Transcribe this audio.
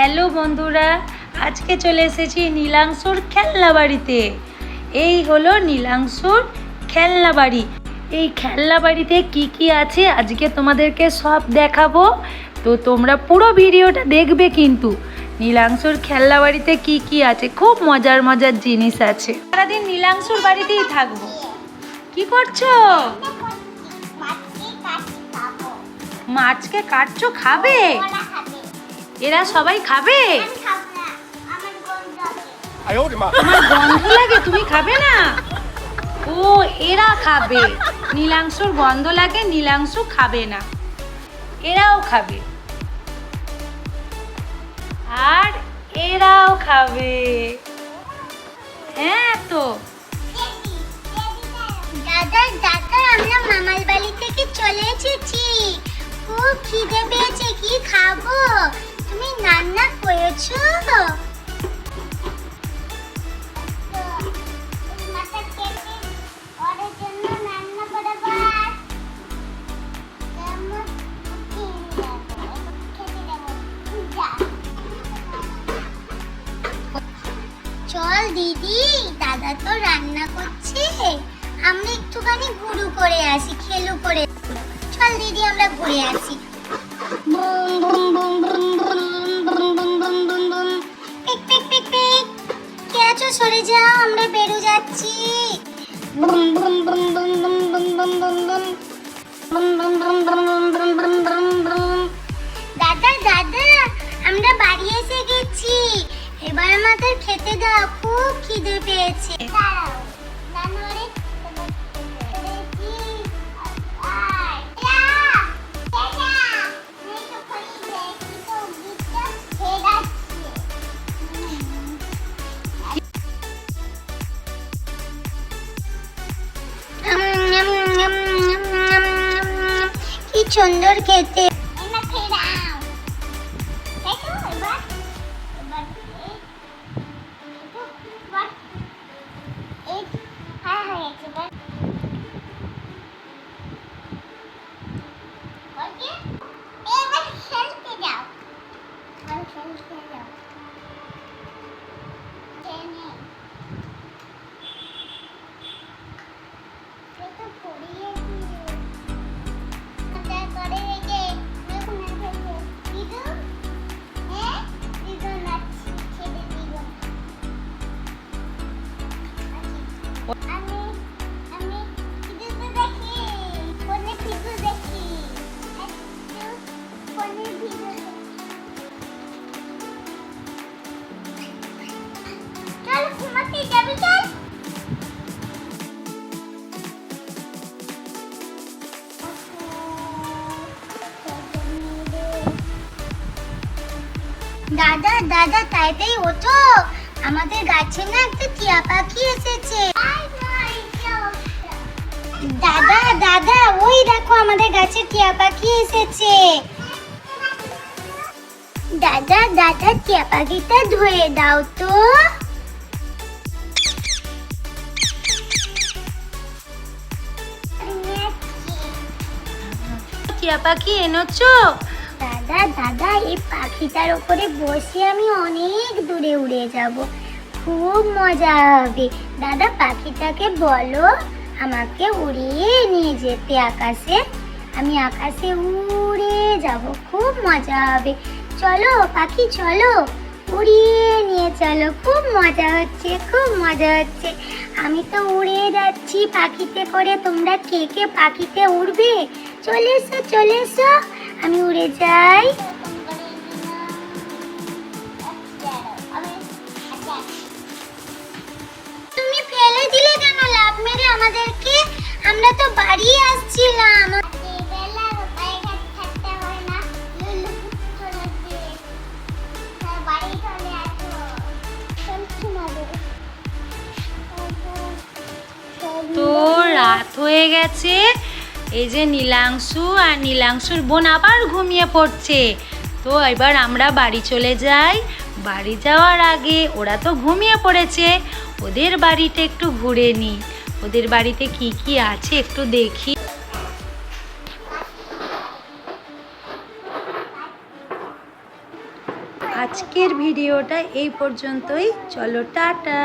Hello বন্ধুরা আজকে চলে এসেছি নীলাংশুর খেলনা বাড়িতে এই হলো নীলাংশুর খেলনা বাড়ি এই খেলনা বাড়িতে কি কি আছে আজকে তোমাদেরকে সব দেখাবো তো তোমরা পুরো ভিডিওটা দেখবে কিন্তু নীলাংশুর খেলনা বাড়িতে কি কি আছে খুব মজার মজার জিনিস আছে সারাদিন নীলাংশুর বাড়িতেই থাকব কি করছ মাছকে কাটছো খাবে এরা সবাই খাবে? আমার গন্ধ লাগে তুমি খাবে না? ও এরা খাবে। নীলাংশুর গন্ধ লাগে নীলাংশু খাবে না। এরাও খাবে। আর এরাও খাবে। হ্যাঁ তো। হ্যাঁ। দাদা দাদা আমরা মামার বাড়ি থেকে চলে এসেছি। খুব খিদে পেয়েছে কি খাব? তুমি রান্না করেছ? চল দিদি, দাদা তো রান্না করছে। আমরা একটুখানি ঘুরু করে আসি, খেলু করে। চল দিদি, আমরা ঘুরে আসি। বুম বুম বুম বুম সরে যাও আমরা বেরো যাচ্ছি boom boom boom boom boom boom boom boom boom boom boom boom boom boom boom boom boom boom দাদা দাদা আমরা বাড়ি এসে গেছি এবার আমাদের খেতে দাও খুব খিদে পেয়েছে দাঁড়াও সুন্দর খেতে দাদা দাদা, তাইতেই ওঠো। আমাদের গাছে না একটা টিয়া পাখি এসেছে। দাদা দাদা, ওই দেখো আমাদের গাছে টিয়া পাখি এসেছে। দাদা দাদা, টিয়া পাখিটা ধুয়ে দাও তো। টিয়া পাখি এনেছো? দাদা দাদা, এই পাখিটার ওপরে বসে আমি অনেক দূরে উড়ে যাব। খুব মজা হবে। দাদা, পাখিটাকে বলো, আমাকে উড়িয়ে নিয়ে যেতে আকাশে। আমি আকাশে উড়ে যাব, খুব মজা হবে। চলো, পাখি, চলো। উড়িয়ে নিয়ে চলো, খুব মজা হচ্ছে, খুব মজা হচ্ছে। আমি তো উড়ে যাচ্ছি, পাখিতে করে। তোমরা কে কে পাখিতে উড়বে? চলে এসো চলে এসো। আমি উড়ে যাই। তুমি ফেলে দিলে কেন? লাভ মেরে আমাদেরকে। আমরা তো বাড়ি আসছিলাম। তো রাত হয়ে গেছে। এই যে নীলাংশু আর নীলাংশুর বোন আবার ঘুমিয়ে পড়ছে। তো এবার আমরা বাড়ি চলে যাই। বাড়ি যাওয়ার আগে ওরা তো ঘুমিয়ে পড়েছে। ওদের বাড়িতে একটু ঘুরে নিই ওদের বাড়িতে কি কি আছে একটু দেখি। আজকের ভিডিওটা এই পর্যন্তই। চলো, টাটা।